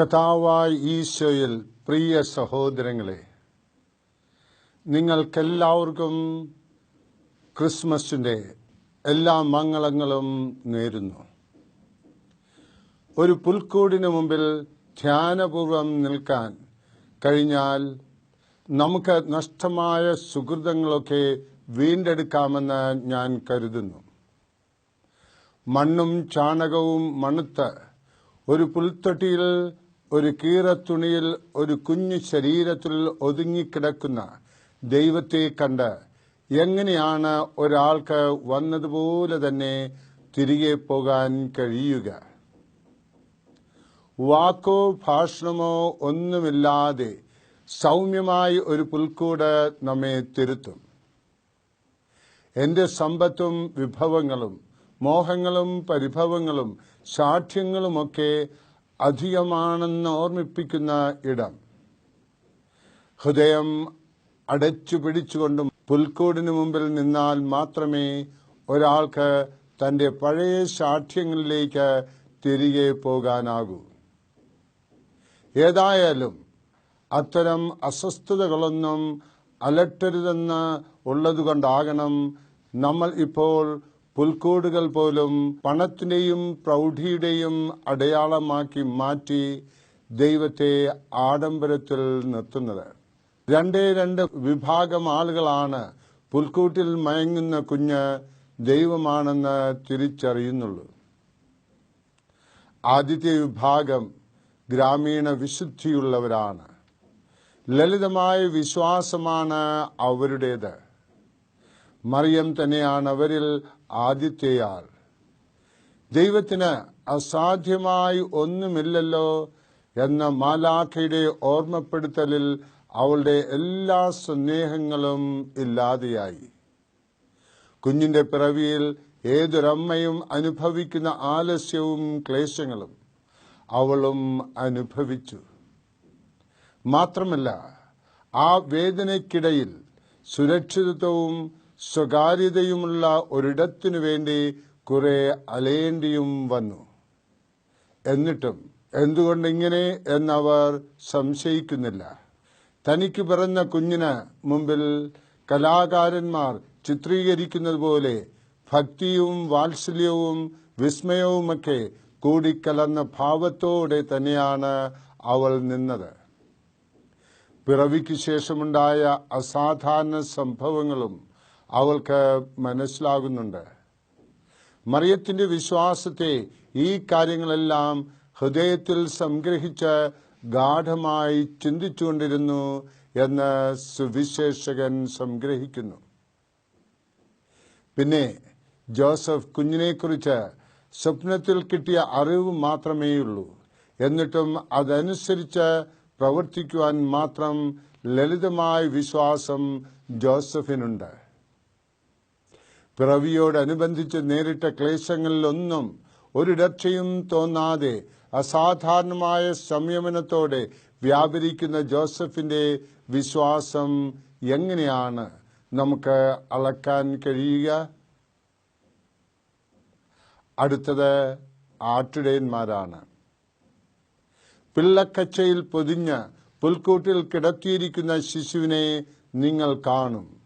കഥാവായ ഈശോയിൽ പ്രിയ സഹോദരങ്ങളെ നിങ്ങൾക്കെല്ലാവർക്കും ക്രിസ്മസിന്റെ എല്ലാ മംഗളങ്ങളും നേരുന്നു. ഒരു പുൽക്കൂടിന് മുമ്പിൽ ധ്യാനപൂർവം നിൽക്കാൻ കഴിഞ്ഞാൽ നമുക്ക് നഷ്ടമായ സുഹൃതങ്ങളൊക്കെ വീണ്ടെടുക്കാമെന്ന് ഞാൻ കരുതുന്നു. മണ്ണും ചാണകവും മണുത്ത് ഒരു പുൽത്തൊട്ടിയിൽ ഒരു കീറത്തുണിയിൽ ഒരു കുഞ്ഞു ശരീരത്തിൽ ഒതുങ്ങിക്കിടക്കുന്ന ദൈവത്തെ കണ്ട് എങ്ങനെയാണ് ഒരാൾക്ക് വന്നതുപോലെ തന്നെ തിരികെ പോകാൻ കഴിയുക? വാക്കോ ഭാഷണമോ ഒന്നുമില്ലാതെ സൗമ്യമായി ഒരു പുൽക്കൂട് നമ്മെ തിരുത്തും. എന്റെ സമ്പത്തും വിഭവങ്ങളും മോഹങ്ങളും പരിഭവങ്ങളും സാഠ്യങ്ങളുമൊക്കെ അധികമാണെന്ന് ഓർമ്മിപ്പിക്കുന്ന ഇടം. ഹൃദയം അടച്ചു പിടിച്ചുകൊണ്ടും പുൽക്കൂടിന് മുമ്പിൽ നിന്നാൽ മാത്രമേ ഒരാൾക്ക് തന്റെ പഴയ സാക്ഷ്യങ്ങളിലേക്ക് തിരികെ പോകാനാകൂ. ഏതായാലും അത്തരം അസ്വസ്ഥതകളൊന്നും അലട്ടരുതെന്ന് ഉള്ളതുകൊണ്ടാകണം നമ്മൾ ഇപ്പോൾ പുൽക്കൂടുകൾ പോലും പണത്തിനെയും പ്രൗഢിയുടെയും അടയാളമാക്കി മാറ്റി ദൈവത്തെ ആഡംബരത്തിൽ നിർത്തുന്നത്. രണ്ടേ രണ്ട് വിഭാഗം ആളുകളാണ് പുൽക്കൂട്ടിൽ മയങ്ങുന്ന കുഞ്ഞ് ദൈവമാണെന്ന് തിരിച്ചറിയുന്നുള്ളൂ. ആദ്യത്തെ വിഭാഗം ഗ്രാമീണ വിശുദ്ധിയുള്ളവരാണ്. ലളിതമായ വിശ്വാസമാണ് അവരുടേത്. മറിയം തന്നെയാണ് അവരിൽ ആദ്യത്തെയാൾ ദൈവത്തിന് അസാധ്യമായി ഒന്നുമില്ലല്ലോ എന്ന മാലാഖയുടെ ഓർമ്മപ്പെടുത്തലിൽ അവളുടെ എല്ലാ സ്നേഹങ്ങളും ഇല്ലാതെയായി. കുഞ്ഞിന്റെ പിറവിയിൽ ഏതൊരമ്മയും അനുഭവിക്കുന്ന ആലസ്യവും ക്ലേശങ്ങളും അവളും അനുഭവിച്ചു. മാത്രമല്ല ആ വേദനയ്ക്കിടയിൽ സുരക്ഷിതത്വവും സ്വകാര്യതയുമുള്ള ഒരിടത്തിനു വേണ്ടി കുറെ അലയേണ്ടിയും വന്നു. എന്നിട്ടും എന്തുകൊണ്ടിങ്ങനെ എന്നവർ സംശയിക്കുന്നില്ല. തനിക്ക് പിറന്ന കുഞ്ഞിന് മുമ്പിൽ കലാകാരന്മാർ ചിത്രീകരിക്കുന്നത് പോലെ ഭക്തിയും വാത്സല്യവും വിസ്മയവുമൊക്കെ കൂടിക്കലർന്ന ഭാവത്തോടെ തന്നെയാണ് അവൾ നിന്നത്. പിറവിക്ക് ശേഷമുണ്ടായ അസാധാരണ സംഭവങ്ങളും അവൾക്ക് മനസ്സിലാകുന്നുണ്ട്. മറിയത്തിന്റെ വിശ്വാസത്തെ ഈ കാര്യങ്ങളെല്ലാം ഹൃദയത്തിൽ സംഗ്രഹിച്ച് ഗാഠമായി ചിന്തിച്ചുകൊണ്ടിരുന്നു എന്ന് സുവിശേഷകൻ സംഗ്രഹിക്കുന്നു. പിന്നെ ജോസഫ് കുഞ്ഞിനെക്കുറിച്ച് സ്വപ്നത്തിൽ കിട്ടിയ അറിവ് മാത്രമേയുള്ളൂ. എന്നിട്ടും അതനുസരിച്ച് പ്രവർത്തിക്കുവാൻ മാത്രം ലളിതമായ വിശ്വാസം ജോസഫിനുണ്ട്. പിറവിയോടനുബന്ധിച്ച് നേരിട്ട ക്ലേശങ്ങളിലൊന്നും ഒരിടർച്ചയും തോന്നാതെ അസാധാരണമായ സംയമനത്തോടെ വ്യാപരിക്കുന്ന ജോസഫിന്റെ വിശ്വാസം എങ്ങനെയാണ് നമുക്ക് അളക്കാൻ കഴിയുക? അടുത്തത് ആട്ടിടയന്മാരാണ്. പിള്ളക്കച്ചയിൽ പൊതിഞ്ഞ് പുൽക്കൂട്ടിൽ കിടത്തിയിരിക്കുന്ന ശിശുവിനെ നിങ്ങൾ കാണും.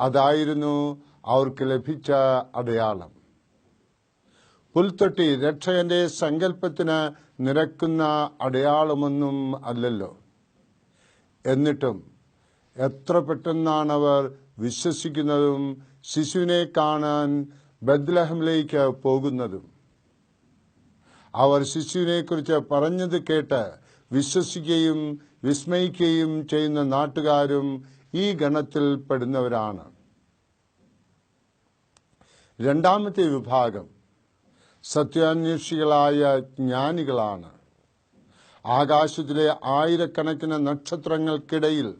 അതായിരുന്നു അവർക്ക് ലഭിച്ച അടയാളം. പുൽത്തൊട്ടി രക്ഷകന്റെ സങ്കല്പത്തിന് നിരക്കുന്ന അടയാളമൊന്നും അല്ലല്ലോ. എന്നിട്ടും എത്ര പെട്ടെന്നാണ് അവർ വിശ്വസിക്കുന്നതും ശിശുവിനെ കാണാൻ ബദ്ലഹമിലേക്ക് പോകുന്നതും. അവർ ശിശുവിനെക്കുറിച്ച് പറഞ്ഞത് കേട്ട് വിശ്വസിക്കുകയും വിസ്മയിക്കുകയും ചെയ്യുന്ന നാട്ടുകാരും ഈ ഗണത്തിൽ പെടുന്നവരാണ്. രണ്ടാമത്തെ വിഭാഗം സത്യാന്വേഷികളായ ജ്ഞാനികളാണ്. ആകാശത്തിലെ ആയിരക്കണക്കിന് നക്ഷത്രങ്ങൾക്കിടയിൽ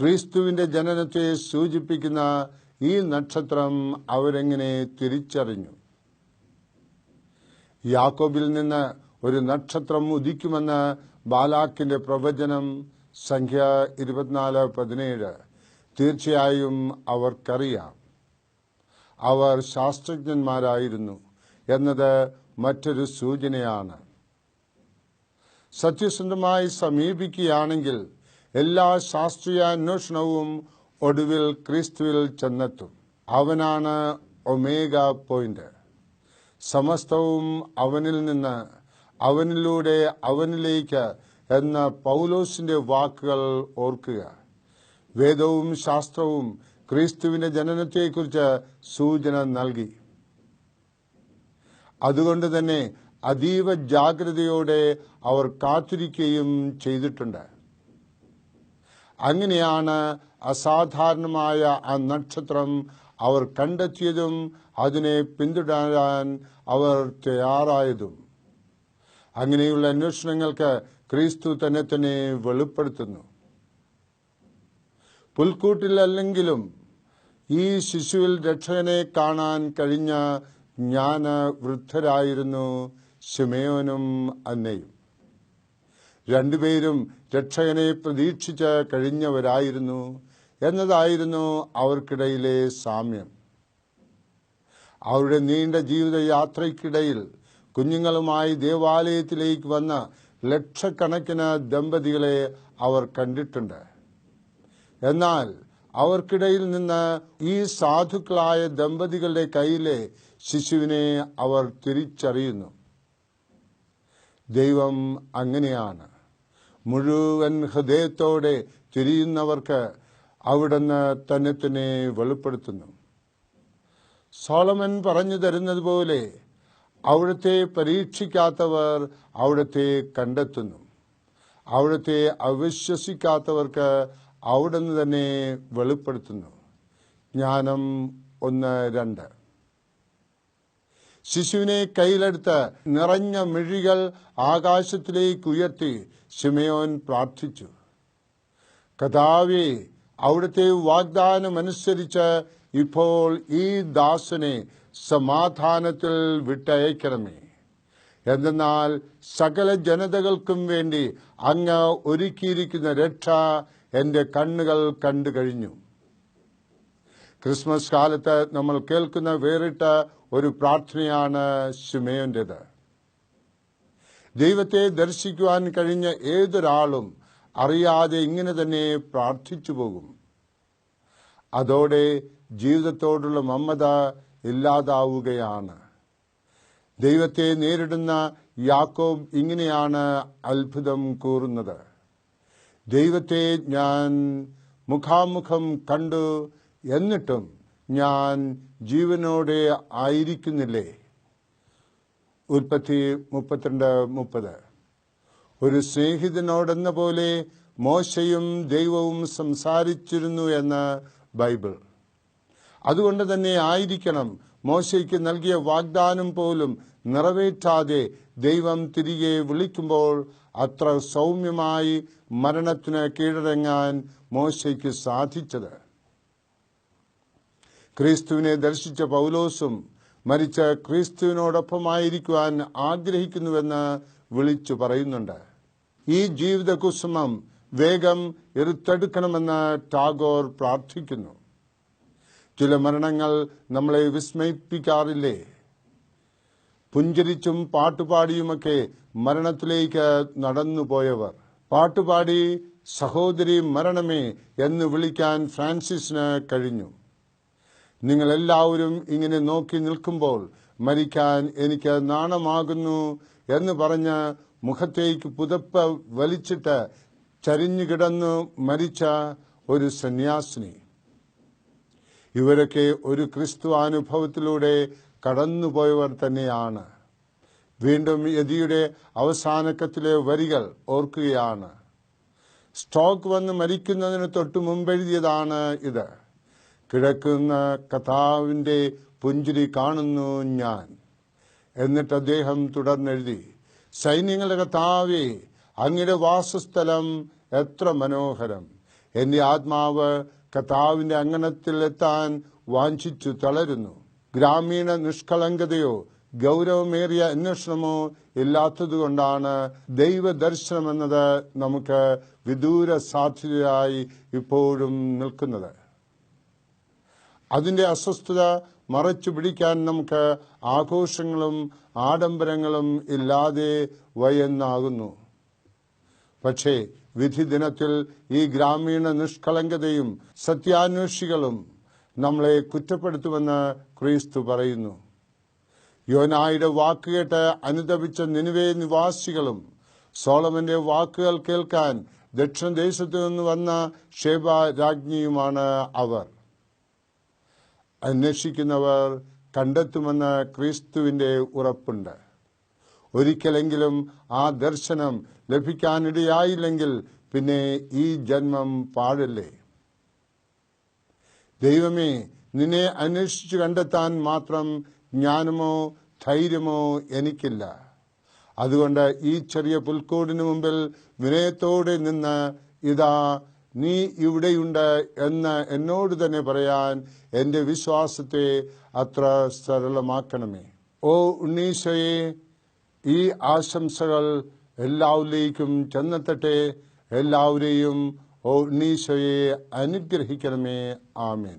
ക്രിസ്തുവിന്റെ ജനനത്തെ സൂചിപ്പിക്കുന്ന ഈ നക്ഷത്രം അവരെങ്ങനെ തിരിച്ചറിഞ്ഞു? യാക്കോബിൽ നിന്ന് ഒരു നക്ഷത്രം ഉദിക്കുമെന്ന് ബാലാക്കിന്റെ പ്രവചനം സംഖ്യ ഇരുപത്തിനാല് പതിനേഴ്. തീർച്ചയായും അവർക്കറിയാം. അവർ ശാസ്ത്രജ്ഞന്മാരായിരുന്നു എന്നത് മറ്റൊരു സൂചനയാണ്. സത്യസന്ധമായി സമീപിക്കുകയാണെങ്കിൽ എല്ലാ ശാസ്ത്രീയ അന്വേഷണവും ഒടുവിൽ ക്രിസ്തുവിൽ ചെന്നെത്തും. അവനാണ് ഒമേഗ പോയിന്റ്. സമസ്തവും അവനിൽ നിന്ന് അവനിലൂടെ അവനിലേക്ക് എന്ന പൗലോസിന്റെ വാക്കുകൾ ഓർക്കുക. വേദവും ശാസ്ത്രവും ക്രിസ്തുവിന്റെ ജനനത്തെക്കുറിച്ച് സൂചന നൽകി. അതുകൊണ്ട് തന്നെ അതീവ ജാഗ്രതയോടെ അവർ കാത്തിരിക്കുകയും ചെയ്തിട്ടുണ്ട്. അങ്ങനെയാണ് അസാധാരണമായ ആ നക്ഷത്രം അവർ കണ്ടെത്തിയതും അതിനെ പിന്തുടരാൻ അവർ തയ്യാറായതും. അങ്ങനെയുള്ള അന്വേഷണങ്ങൾക്ക് ക്രിസ്തു തന്നെ തന്നെ വെളിപ്പെടുത്തുന്നു. പുൽക്കൂട്ടിലല്ലെങ്കിലും ഈ ശിശുവിൽ രക്ഷകനെ കാണാൻ കഴിഞ്ഞ ജ്ഞാന വൃദ്ധരായിരുന്നു ശിമയോനും അന്നയും. രണ്ടുപേരും രക്ഷകനെ പ്രതീക്ഷിച്ച് കഴിഞ്ഞവരായിരുന്നു എന്നതായിരുന്നു അവർക്കിടയിലെ സാമ്യം. അവരുടെ നീണ്ട ജീവിതയാത്രയ്ക്കിടയിൽ കുഞ്ഞുങ്ങളുമായി ദേവാലയത്തിലേക്ക് വന്ന ലക്ഷക്കണക്കിന് ദമ്പതികളെ അവർ കണ്ടിട്ടുണ്ട്. എന്നാൽ അവർക്കിടയിൽ നിന്ന് ഈ സാധുക്കളായ ദമ്പതികളുടെ കയ്യിലെ ശിശുവിനെ അവർ തിരിച്ചറിയുന്നു. ദൈവം അങ്ങനെയാണ്. മുഴുവൻ ഹൃദയത്തോടെ തിരിയുന്നവർക്ക് അവിടുന്ന് തന്നെ തന്നെ വെളിപ്പെടുത്തുന്നു. സോളമൻ പറഞ്ഞു തരുന്നത് പോലെ അവിടുത്തെ പരീക്ഷിക്കാത്തവർ അവിടുത്തെ കണ്ടെത്തുന്നു. അവിടുത്തെ അവിശ്വസിക്കാത്തവർക്ക് അവിടുന്ന് തന്നെ വെളിപ്പെടുത്തുന്നു. ജ്ഞാനം ഒന്ന് രണ്ട്. ശിശുവിനെ കയ്യിലെടുത്ത് നിറഞ്ഞ മിഴികൾ ആകാശത്തിലേക്ക് ഉയർത്തി ശിമയോൻ പ്രാർത്ഥിച്ചു. കഥാവെ അവിടുത്തെ വാഗ്ദാനമനുസരിച്ച് ഇപ്പോൾ ഈ ദാസനെ സമാധാനത്തിൽ വിട്ടയക്കണമേ. എന്തെന്നാൽ സകല ജനതകൾക്കും വേണ്ടി അങ്ങ് ഒരുക്കിയിരിക്കുന്ന രക്ഷ എന്റെ കണ്ണുകൾ കണ്ടു കഴിഞ്ഞു. ക്രിസ്മസ് കാലത്ത് നമ്മൾ കേൾക്കുന്ന വേറിട്ട ഒരു പ്രാർത്ഥനയാണ് ശിമയോന്റേത്. ദൈവത്തെ ദർശിക്കുവാൻ കഴിഞ്ഞ ഏതൊരാളും അറിയാതെ ഇങ്ങനെ തന്നെ പ്രാർത്ഥിച്ചു പോകും. അതോടെ ജീവിതത്തോടുള്ള മമത ഇല്ലാതാവുകയാണ്. ദൈവത്തെ നേരിടുന്ന യാക്കോബ് ഇങ്ങനെയാണ് അത്ഭുതം കൂറുന്നത്. ദൈവത്തെ ഞാൻ മുഖാമുഖം കണ്ടു എന്നിട്ടും ഞാൻ ജീവനോടെ ആയിരിക്കുന്നില്ലേ? ഉൽപ്പത്തി മുപ്പത്തിരണ്ട് മുപ്പത്. ഒരു സ്നേഹിതനോടെന്ന പോലെ മോശയും ദൈവവും സംസാരിച്ചിരുന്നു എന്ന് ബൈബിൾ. അതുകൊണ്ട് തന്നെ ആയിരിക്കണം മോശയ്ക്ക് നൽകിയ വാഗ്ദാനം പോലും നിറവേറ്റാതെ ദൈവം തിരികെ വിളിക്കുമ്പോൾ അത്ര സൗമ്യമായി മരണത്തിന് കീഴടങ്ങാൻ മോശയ്ക്ക് സാധിച്ചത്. ക്രിസ്തുവിനെ ദർശിച്ച പൗലോസും മരിച്ച ക്രിസ്തുവിനോടൊപ്പമായിരിക്കുവാൻ ആഗ്രഹിക്കുന്നുവെന്ന് വിളിച്ചു പറയുന്നുണ്ട്. ഈ ജീവിത കുസുമം വേഗം എറുത്തെടുക്കണമെന്ന് ടാഗോർ പ്രാർത്ഥിക്കുന്നു. ചില മരണങ്ങൾ നമ്മളെ വിസ്മയിപ്പിക്കാറില്ലേ? പുഞ്ചരിച്ചും പാട്ടുപാടിയുമൊക്കെ മരണത്തിലേക്ക് നടന്നുപോയവർ. പാട്ടുപാടി സഹോദരി മരണമേ എന്ന് വിളിക്കാൻ ഫ്രാൻസിസിന് കഴിഞ്ഞു. നിങ്ങൾ എല്ലാവരും ഇങ്ങനെ നോക്കി നിൽക്കുമ്പോൾ മരിക്കാൻ എനിക്ക് നാണമാകുന്നു എന്ന് പറഞ്ഞ് മുഖത്തേക്ക് പുതപ്പ് വലിച്ചിട്ട് ചരിഞ്ഞു കിടന്നു മരിച്ച ഒരു സന്യാസിനി. ഇവരൊക്കെ ഒരു ക്രിസ്തു അനുഭവത്തിലൂടെ കടന്നുപോയവർ തന്നെയാണ് വീണ്ടും യതിയുടെ അവസാനക്കത്തിലെ വരികൾ ഓർക്കുകയാണ്. സ്ട്രോക്ക് വന്ന് മരിക്കുന്നതിന് തൊട്ടു മുമ്പെഴുതിയതാണ് ഇത്. കിടക്കുന്ന കഥാവിന്റെ പുഞ്ചിരി കാണുന്നു ഞാൻ. എന്നിട്ട് അദ്ദേഹം തുടർന്നെഴുതി സൈന്യങ്ങളുടെ കഥാവേ അങ്ങയുടെ വാസസ്ഥലം എത്ര മനോഹരം. എന്റെ ആത്മാവ് കഥാവിന്റെ അങ്കണത്തിൽ എത്താൻ വാഞ്ചിച്ചു തളരുന്നു. ഗ്രാമീണ നിഷ്കളങ്കതയോ ഗൗരവമേറിയ അന്വേഷണമോ ഇല്ലാത്തതുകൊണ്ടാണ് ദൈവദർശനം എന്നത് നമുക്ക് വിദൂര സാധ്യതയായി ഇപ്പോഴും നിൽക്കുന്നത്. അതിന്റെ അസ്വസ്ഥത മറച്ചു പിടിക്കാൻ നമുക്ക് ആഘോഷങ്ങളും ആഡംബരങ്ങളും ഇല്ലാതെ വയെന്നാകുന്നു പക്ഷേ വിധി ദിനത്തിൽ ഈ ഗ്രാമീണ നിഷ്കളങ്കതയും സത്യാന്വേഷികളും നമ്മളെ കുറ്റപ്പെടുത്തുമെന്ന് ക്രിസ്തു പറയുന്നു. യോനായുടെ വാക്കുകേട്ട് അനുദപിച്ച നിനുവേ നിവാസികളും സോളമന്റെ വാക്കുകൾ കേൾക്കാൻ ദക്ഷിണദേശത്തു നിന്ന് വന്ന ഷേബ രാജ്ഞിയുമാണ് അവർ. അന്വേഷിക്കുന്നവർ കണ്ടെത്തുമെന്ന് ക്രിസ്തുവിന്റെ ഉറപ്പുണ്ട്. ഒരിക്കലെങ്കിലും ആ ദർശനം ലഭിക്കാനിടയായില്ലെങ്കിൽ പിന്നെ ഈ ജന്മം പാടില്ലേ ദൈവമേ നിന്നെ അന്വേഷിച്ചു കണ്ടെത്താൻ മാത്രം ജ്ഞാനമോ ധൈര്യമോ എനിക്കില്ല. അതുകൊണ്ട് ഈ ചെറിയ പുൽക്കൂടിന് മുമ്പിൽ വിനയത്തോടെ നിന്ന് ഇതാ നീ ഇവിടെയുണ്ട് എന്ന് എന്നോട് തന്നെ പറയാൻ എന്റെ വിശ്വാസത്തെ അത്ര സരളമാക്കണമേ. ഓ ഉണ്ണീശയെ ഈ ആശംസകൾ എല്ലാവരിലേക്കും ചെന്നെത്തട്ടെ. എല്ലാവരെയും ഓ ഉണ്ണീശോയെ അനുഗ്രഹിക്കണമേ ആമേൻ